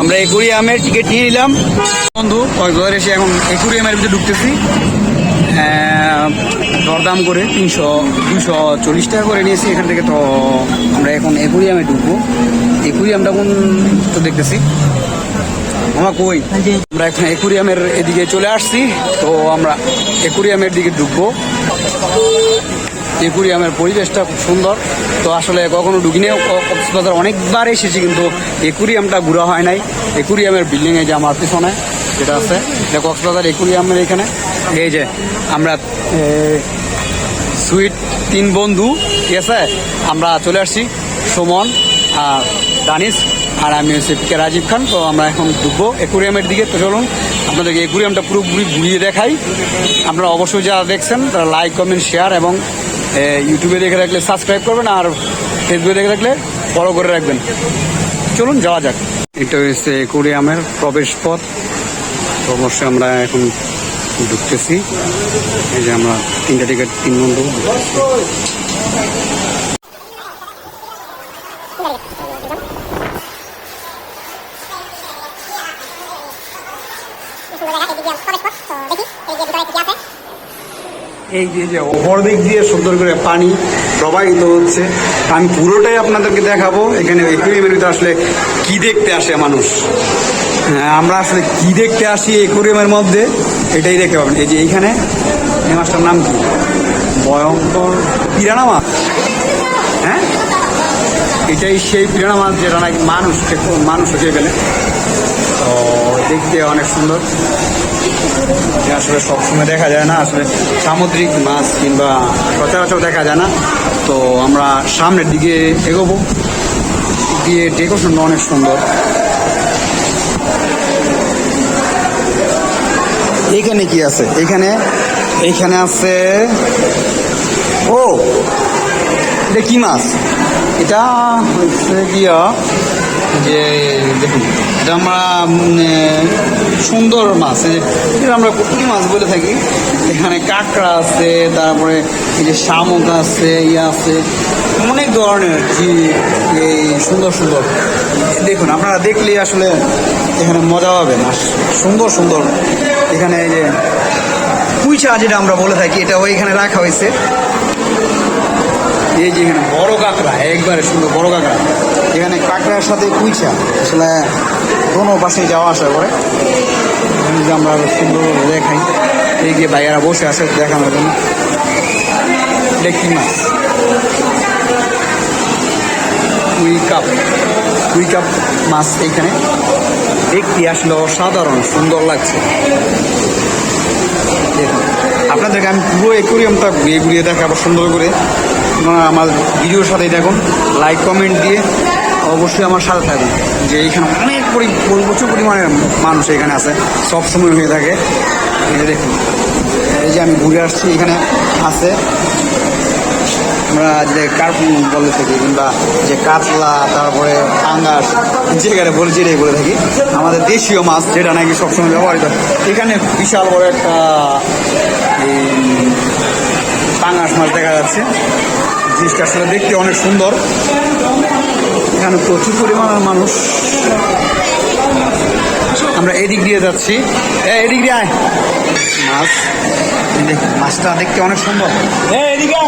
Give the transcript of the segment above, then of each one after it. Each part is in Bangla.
আমরা একুরিয়ামের টিকিট নিয়ে নিলাম। বন্ধু কক্সবাজার এসে এখন একুরিয়ামের ভিতরে ঢুকতেছি। দরদাম করে তিনশো দুশো চল্লিশ টাকা করে নিয়েছি। এখান থেকে তো আমরা এখন একুরিয়ামে ঢুকবো। একুরিয়ামটা কোন তো দেখতেছি। আমার কই? আমরা এখন একুরিয়ামের এদিকে চলে আসছি। তো আমরা একুরিয়ামের দিকে ঢুকবো। একুরিয়ামের পরিবেশটা খুব সুন্দর। তো আসলে কখনো ঢুকিনি কক্সবাজার অনেকবার এসেছি, কিন্তু একুরিয়ামটা ঘোরা হয় নাই। একুরিয়ামের বিল্ডিংয়ে যে আমার পিছনে যেটা আছে, এটা কক্সবাজার একুরিয়ামের এখানে। এই যে, আমরা সুইট তিন বন্ধু, ঠিক আছে? আমরা চলে আসছি, সুমন আর দানিশ, আর আমি হচ্ছে পিকে রাজীব খান। তো আমরা এখন ঢুকবো একুরিয়ামের দিকে। তো চলুন, আপনাদেরকে একুরিয়ামটা পুরোপুরি ঘুরিয়ে দেখাই। আপনারা অবশ্যই যারা দেখছেন, তারা লাইক কমেন্ট শেয়ার এবং ইউটিউবে দেখে রাখলে সাবস্ক্রাইব করবেন আর ফেসবুকে দেখে রাখলে ফলো করে রাখবেন। চলুন, যাওয়া যাক। এটা হচ্ছে কোরিয়ামের প্রবেশ পথ অবশ্যই আমরা এখন ঢুকতেছি। এই যে আমরা তিনটা টিকিট তিন বন্ধু ঢুকতেছি। এই যে যে ওপর দিক দিয়ে সুন্দর করে পানি প্রবাহিত হচ্ছে আমি পুরোটাই আপনাদেরকে দেখাবো। এখানে একুরিয়ামের আসলে কি দেখতে আসে মানুষ? হ্যাঁ, আমরা আসলে কি দেখতে আসি একুরিয়ামের মধ্যে? এটাই দেখতে পাবেন। এই যে এইখানে এই মাছটার নাম কি? ভয়ঙ্কর পিরানা মাছ। হ্যাঁ? এটাই সেই পিরানা মাছ যেটা নাকি মানুষ মানুষ খেয়ে ফেলে। তো দেখতে অনেক সুন্দর। আসলে সবসময় দেখা যায় না, আসলে সামুদ্রিক মাছ কিংবা সচরাচর দেখা যায় না। তো আমরা সামনের দিকে এগোবো। দিয়ে ডেকোরেশনটা অনেক সুন্দর। এইখানে কি আছে? এখানে এইখানে আছে, ও, এটা কি মাছ? এটা হচ্ছে গিয়া, যে দেখুন এটা আমরা সুন্দর মাছ। এটা আমরা কুটুকি মাছ বলে থাকি। এখানে কাঁকড়া আছে, তারপরে এই যে শামুক আছে ইয়ে আছে। অনেক ধরনের এই সুন্দর সুন্দর। দেখুন, আপনারা দেখলে আসলে এখানে মজা হবে না সুন্দর সুন্দর এখানে এই যে কুইচা যেটা আমরা বলে থাকি, এটাও এখানে রাখা হয়েছে। এই যে এখানে বড় কাঁকড়া, একবারে সুন্দর বড় কাঁকড়া। এখানে কাঁকড়ার সাথে কুইচা আসলে কোনো পাশে যাওয়া আসা করে। আমরা সুন্দর দেখাই এই যে ভাইয়ারা বসে আছে দেখানোর জন্য। কি মাছ? কুই কাপ। কুই কাপ মাছ এইখানে। দেখতে আসলে অসাধারণ, সুন্দর লাগছে। আপনাদেরকে আমি পুরো একুরিয়ামটা ঘুরিয়ে ঘুরিয়ে দেখাবো সুন্দর করে। আমার ভিডিওর সাথেই দেখুন লাইক কমেন্ট দিয়ে অবশ্যই আমার সাথে থাকুন যে এইখানে অনেক পরি প্রচুর পরিমাণে মানুষ এখানে আছে, সব সময় হয়ে থাকে। দেখুন, এই যে আমি ঘুরে আসছি, এখানে আছে। আমরা যে কার্পুন বলে থাকি, কিংবা যে কাতলা, তারপরে পাঙ্গাস যেখানে বলে এটাই বলে থাকি, আমাদের দেশীয় মাছ, যেটা নাকি সবসময় ব্যবহৃত। এখানে বিশাল বড় একটা, এই, পাঙ্গাস মাছ দেখা যাচ্ছে। জিনিসটা আসলে দেখতে অনেক সুন্দর। এখানে প্রচুর পরিমাণের মানুষ। আমরা এদিক দিয়ে যাচ্ছি। এদিক দিয়ে আয়। মাছ। মাছটা দেখতে অনেক সুন্দর। এদিকে।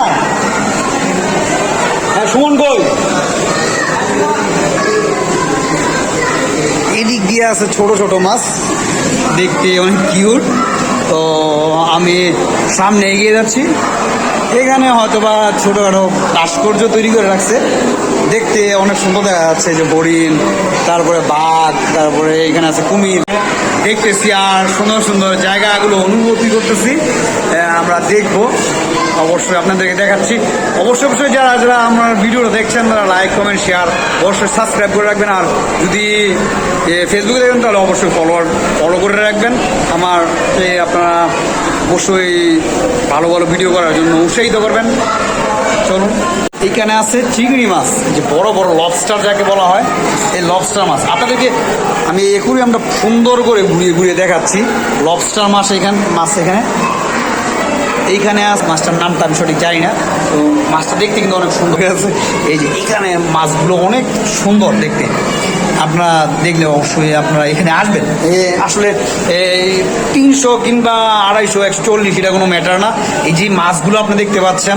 হ্যাঁ সুমন কই? এদিক দিয়ে আছে ছোট ছোট মাছ। দেখতে অনেক কিউট তো আমি সামনে এগিয়ে যাচ্ছি। এখানে হয়তো বা ছোটোখাটো ভাস্কর্য তৈরি করে রাখছে। দেখতে অনেক সুন্দর দেখা যাচ্ছে যে হরিণ তারপরে বাঘ, তারপরে এখানে আছে কুমির। দেখতেছি আর সুন্দর সুন্দর জায়গাগুলো অনুভূতি করতেছি। আমরা দেখব। অবশ্যই আপনাদেরকে দেখাচ্ছি। অবশ্যই অবশ্যই যারা যারা আমার ভিডিওটা দেখছেন, তারা লাইক কমেন্ট শেয়ার অবশ্যই সাবস্ক্রাইব করে রাখবেন। আর যদি ফেসবুকে দেখবেন তাহলে অবশ্যই ফলোয়ার ফলো করে রাখবেন। আমার আপনারা অবশ্যই ভালো ভালো ভিডিও করার জন্য উৎসাহিত করবেন। চলুন। এইখানে আছে চিংড়ি মাছ যে বড় বড় লবস্টার যাকে বলা হয়, এই লবস্টার মাছ। আপনাদেরকে আমি এখনই আমরা সুন্দর করে ঘুরিয়ে ঘুরিয়ে দেখাচ্ছি। লবস্টার মাছ এখানে মাছ এখানে। এইখানে আস মাছটার নামটা আমি সঠিক জানি না। তো মাছটা দেখতে কিন্তু অনেক সুন্দর। আছে এই যে এখানে মাছগুলো অনেক সুন্দর দেখতে। আপনারা দেখলে অবশ্যই আপনারা এখানে আসবেন। আসলে এই তিনশো কিংবা আড়াইশো, একশো চল্লিশ, এটা কোনো ম্যাটার না। এই যে মাছগুলো আপনি দেখতে পাচ্ছেন,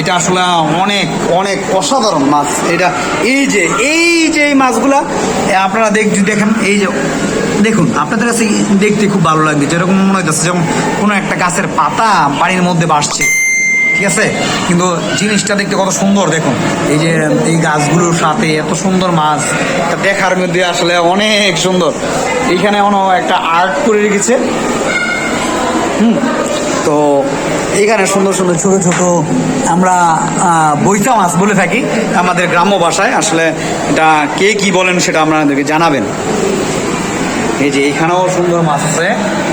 এটা আসলে অনেক অনেক অসাধারণ মাছ। এটা, এই যে এই যে এই মাছগুলা আপনারা দেখ দেখেন, এই যে, দেখুন, আপনাদের কাছে দেখতে খুব ভালো লাগবে। যেরকম মনে হইতেছে, যেমন কোনো একটা গাছের পাতা পানির মধ্যে ভাসছে। ঠিক আছে? কিন্তু জিনিসটা দেখতে কত সুন্দর দেখুন। এই যে এই গাছগুলোর সাথে এত সুন্দর মাছ দেখার মধ্যে আসলে অনেক সুন্দর। এইখানে এখনও একটা আর্ট করে রেখেছে। হুম তো এখানে সুন্দর সুন্দর ছোট ছোট আমরা আহ, মাছ বলে থাকি। আমাদের গ্রাম্য ভাষায় আসলে এটা কে কি বলেন সেটা আপনাদেরকে জানাবেন। এই যে এখানেও সুন্দর মাছ আছে।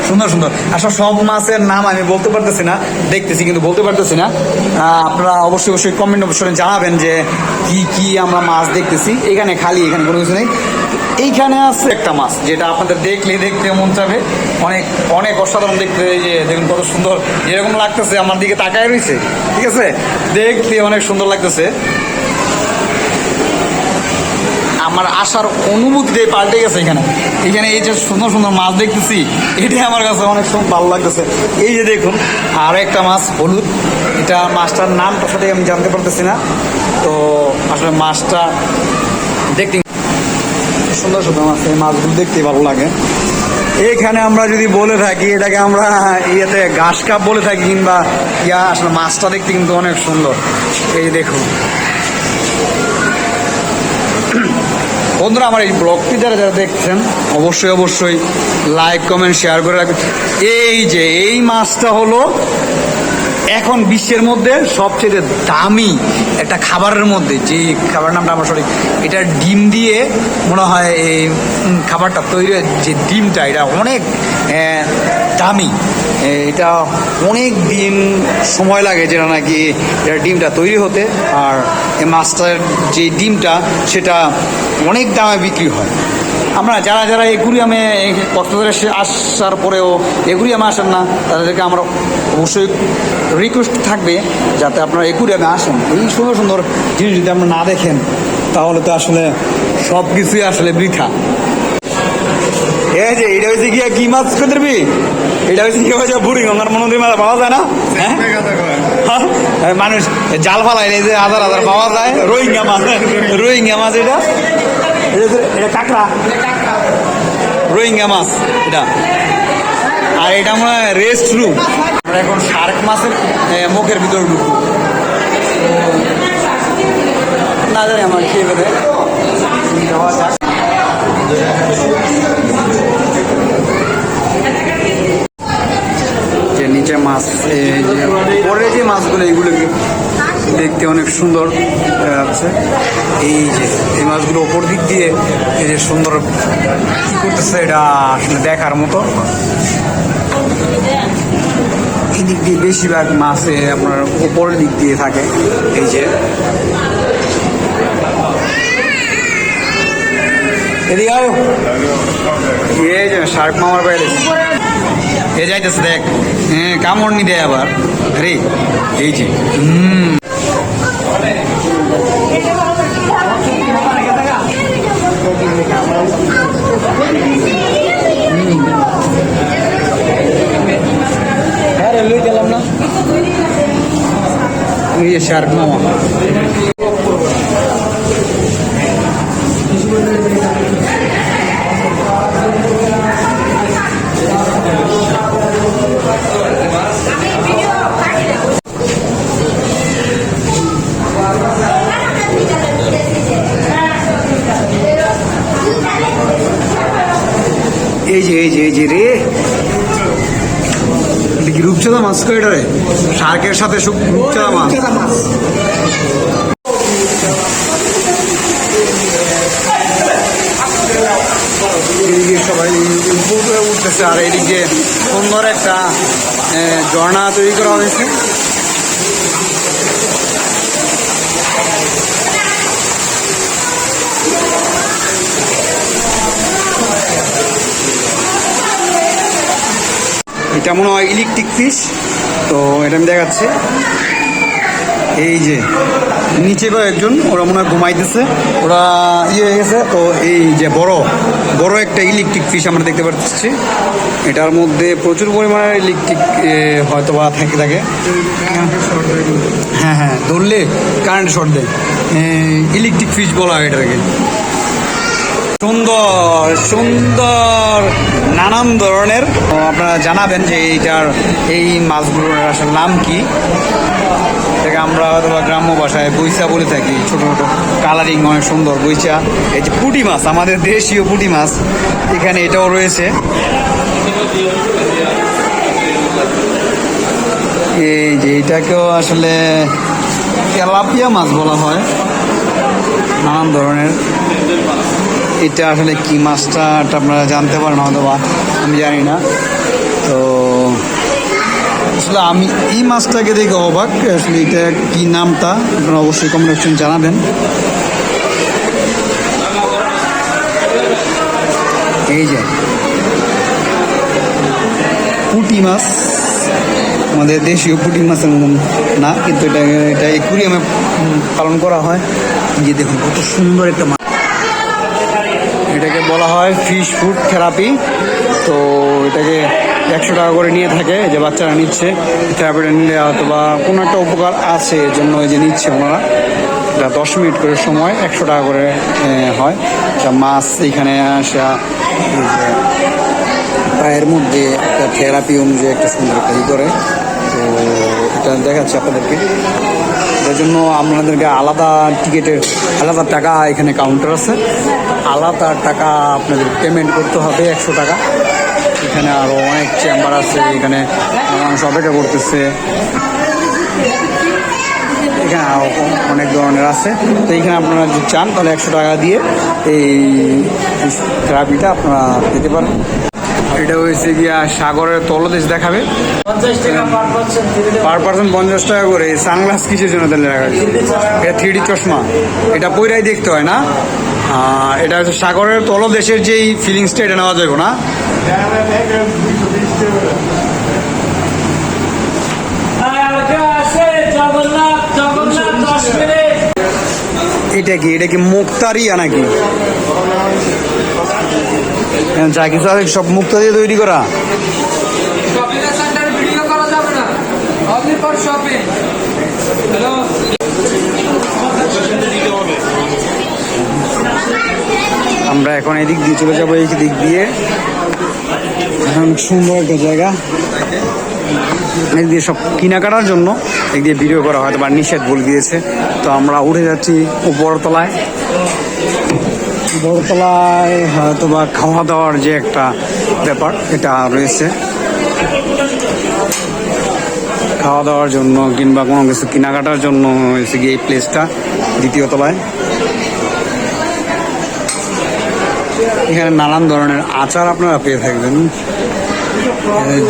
সুন্দর সুন্দর। আসলে সব মাছের নাম আমি বলতে পারতেছি না, দেখতেছি কিন্তু বলতে পারতেছি না। আপনারা অবশ্যই অবশ্যই কমেন্ট অপশনে জানাবেন যে কি কি আমরা মাছ দেখতেছি। এখানে খালি, এখানে কোনো কিছু নেই। এইখানে আছে একটা মাছ, যেটা আপনাদের দেখলে, দেখতে মন চাবে। অনেক অনেক অসাধারণ দেখতে। যে দেখুন কত সুন্দর। এরকম লাগতেছে, আমার দিকে তাকায় রয়েছে। ঠিক আছে? দেখতে অনেক সুন্দর লাগতেছে। আমার আসার অনুভূতিটাই পাল্টে গেছে এখানে। এখানে এই যে সুন্দর সুন্দর মাছ দেখতেছি, এটাই আমার কাছে অনেক সুন্দর ভালো লাগতেছে। এই যে দেখুন, আর একটা মাছ, হলুদ। এটা মাছটার নামটা সাথে আমি জানতে পারতেছি না। তো আসলে মাছটা দেখতে সুন্দর সুন্দর মাছ, এই মাছগুলো দেখতে ভালো লাগে। এখানে আমরা যদি বলে থাকি, এটাকে আমরা ইয়েতে ঘাস কাপ বলে থাকি কিংবা ইয়া, আসলে মাছটা দেখতে কিন্তু অনেক সুন্দর। এই দেখুন। বন্ধুরা, আমার এই ব্লগটি যারা যারা দেখছেন, অবশ্যই অবশ্যই লাইক কমেন্ট শেয়ার করে রাখবেন। এই যে, এই মাছটা হলো এখন বিশ্বের মধ্যে সবচেয়ে দামি একটা খাবারের মধ্যে, যে খাবার নামটা আমার সঠিক, এটা ডিম দিয়ে মনে হয় এই খাবারটা তৈরি যে ডিমটা, এটা অনেক দামি। এটা অনেক দিন সময় লাগে যেটা নাকি এটা ডিমটা তৈরি হতে। আর মাছটার যে ডিমটা, সেটা অনেক দামে বিক্রি হয়। আমরা যারা যারা একুরিয়ামে কক্সবাজারে আসার পরেও একুরিয়ামে আসেন না, তাদেরকে আমরা অবশ্যই রিকোয়েস্ট থাকবে যাতে আপনারা একুরিয়ামে আসেন। এই সুন্দর সুন্দর জিনিস যদি আপনারা না দেখেন, তাহলে তো আসলে সব কিছুই আসলে বৃথা। এই যে, এটা হয়েছে কি মাছ পারবি? এটা হচ্ছে কি হয়েছে বুড়ি গঙ্গার মনোদী মাছ পাওয়া যায় না? হ্যাঁ? হ্যাঁ, মানুষ জাল ফালায় এই যে হাজার হাজার পাওয়া যায় রোহিঙ্গা মাছ রোহিঙ্গা মাছ এটা? এটা কাঁকড়া। রোহিঙ্গা মাছ এটা। আর এটা আমরা রেস্ট রুম আমরা এখন শার্ক মাছের মুখের ভিতরে ঢুকবো। না জানি আমার খেয়ে বেড়ে যাওয়া যাক যে মাছ, এই যে পরে যে মাছগুলো, এগুলো দেখতে অনেক সুন্দর আছে। এই যে, এই মাছগুলো ওপর দিক দিয়ে, এই যে সুন্দর করতেছে এটা আসলে দেখার মতো। এই দিক দিয়ে বেশিরভাগ মাছে আপনার উপরের দিক দিয়ে থাকে। এই যে। এদিকে এই যে, শার্ক মামার বাইরে এ যাইতেছে দেখ হ্যাঁ কামড় নি দেয় আবার আরে এই যে হুম আরে লই গেলাম না এই যে শার্ক মামা যে রে। কি রূপচাঁদা মাছ কো এটা রে? শার্কের সাথে রূপচাঁদা মাছ। এদিকে সবাই উপর উঠতেছে আর এদিকে সুন্দর একটা ঝর্ণা তৈরি করা হয়েছে। এটা মনে হয় ইলেকট্রিক ফিশ তো এটা আমি দেখাচ্ছি। এই যে, নিচে বা একজন, ওরা মনে হয় ঘুমাইতেছে। ওরা ইয়ে হয়ে গেছে, তো এই যে বড় বড় একটা ইলেকট্রিক ফিশ আমরা দেখতে পাচ্ছি এটার মধ্যে প্রচুর পরিমাণে ইলেকট্রিক হয়তো বা থাকে থাকে। হ্যাঁ হ্যাঁ ধরলে কারেন্ট শর্ট দেয়। ইলেকট্রিক ফিশ বলা হয় এটাকে। সুন্দর সুন্দর, নানান ধরনের। আপনারা জানাবেন যে এইটার, এই মাছগুলোর আসলে নাম কি। এটাকে আমরা হয়তো বা গ্রাম্য ভাষায় বইচা বলে থাকি, ছোট ছোট কালারিং অনেক সুন্দর বইচা এই যে পুঁটি মাছ, আমাদের দেশীয় পুঁটি মাছ, এখানে এটাও রয়েছে। এই যে এটাকেও আসলে তেলাপিয়া মাছ বলা হয়, নানান ধরনের। এটা আসলে কি মাছটা আপনারা জানতে পারেন হয়তো বা আমি জানি না। তো আসলে আমি এই মাছটাকে দেখে অবাক, আসলে এটা কি নামটা আপনারা অবশ্যই কমেন্ট অপশন জানাবেন। এই যে পুঁটি মাছ, আমাদের দেশীয় পুঁটি মাছের না, কিন্তু এটা এটা একুরিয়ামে পালন করা হয়। যে দেখুন কত সুন্দর একটা মাছ। এটাকে বলা হয় ফিশ ফুড থেরাপি তো এটাকে একশো টাকা করে নিয়ে থাকে যে বাচ্চারা নিচ্ছে। থেরাপিটা নিলে হয়তো বা কোনো একটা উপকার আছে এর জন্য ওই যে নিচ্ছে ওনারা। এটা দশ মিনিট করে সময়, একশো টাকা করে হয়। মাছ এখানে আসা পায়ের মধ্যে একটা থেরাপি অনুযায়ী একটা সুন্দর ই করে। তো এটা দেখাচ্ছে আপনাদেরকে। এটার জন্য আপনাদেরকে আলাদা টিকিটের আলাদা টাকা এখানে কাউন্টার আছে। আলাদা টাকা আপনাদের পেমেন্ট করতে হবে একশো টাকা। এখানে আরও অনেক চেম্বার আছে, এখানে মানুষ অপেক্ষা করতেছে। এখানে অনেক ধরনের আছে। তো এখানে আপনারা যদি চান, তাহলে একশো টাকা দিয়ে এই থেরাপিটা আপনারা পেতে পারেন। এটা হয়েছে গিয়া সাগরের তলদেশ দেখাবে। পার পার্সন পঞ্চাশ টাকা করে সানগ্লাস কিসের জন্য তাহলে রাখা? এটা থ্রি চশমা। এটা পইরাই দেখতে হয় না। এটা হচ্ছে সাগরের তলদেশের যেই ফিলিংসটা এটা নেওয়া যাবে না। এটা কি? এটা কি মুক্তারিয়া নাকি? যা কিছু আছে সব মুক্তা দিয়ে তৈরি করা। আমরা এখন এদিক দিয়ে চলে যাব, এই দিক দিয়ে। এখন সুন্দর একটা জায়গা। দিয়ে সব কেনাকাটার জন্য দিয়ে ভিডিও করা হয়তো বা নিষেধ বলে দিয়েছে। তো আমরা উঠে যাচ্ছি উপরতলায়। বড়তলায় হয়তো বা খাওয়া দাওয়ার যে একটা ব্যাপার, এটা রয়েছে। খাওয়া দাওয়ার জন্য কিংবা কোনো কিছু কেনাকাটার জন্য হয়েছে গিয়ে এই প্লেসটা দ্বিতীয় তলায়। এখানে নানান ধরনের আচার আপনারা পেয়ে থাকবেন।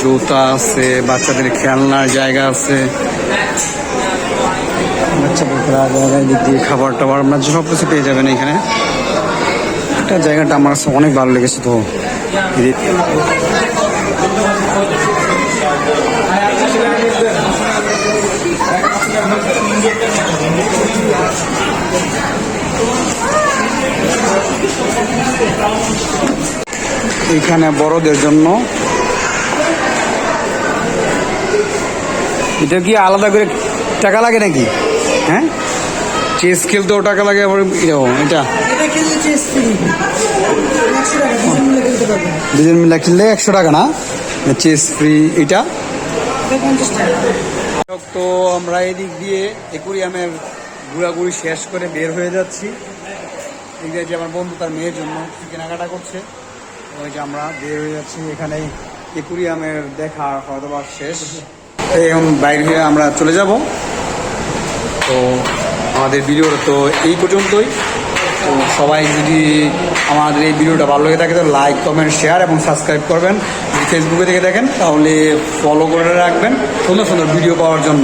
জুতা আছে, বাচ্চাদের খেলনার জায়গা আছে। বাচ্চাদের খেলার জায়গায় দিক দিয়ে খাবার টাবার আপনার সব কিছু পেয়ে যাবেন এখানে। এটা জায়গাটা আমার কাছে অনেক ভালো লেগেছে তো। এখানে বড়দের জন্য। এটা কি আলাদা করে টাকা লাগে নাকি? হ্যাঁ? চেস খেলতেও টাকা লাগে আবার এটা। এটা টাকা দুজন মিলে খেলতে খেললে একশো টাকা না? চেস ফ্রি এটা? তো আমরা এদিক দিয়ে একুরিয়ামের ঘোরাঘুরি শেষ করে বের হয়ে যাচ্ছি। এই যে আমার বন্ধু তার মেয়ের জন্য কেনাকাটা করছে। ওই যে আমরা বের হয়ে যাচ্ছি এখানে একুরিয়ামের দেখা হয়তো বা শেষ এখন বাইরে হয়ে আমরা চলে যাব। তো আমাদের ভিডিওটা তো এই পর্যন্তই। তো সবাই যদি আমাদের এই ভিডিওটা ভালো লেগে থাকে, তো লাইক কমেন্ট শেয়ার এবং সাবস্ক্রাইব করবেন। যদি ফেসবুকে থেকে দেখেন তাহলে ফলো করে রাখবেন। সুন্দর সুন্দর ভিডিও পাওয়ার জন্য।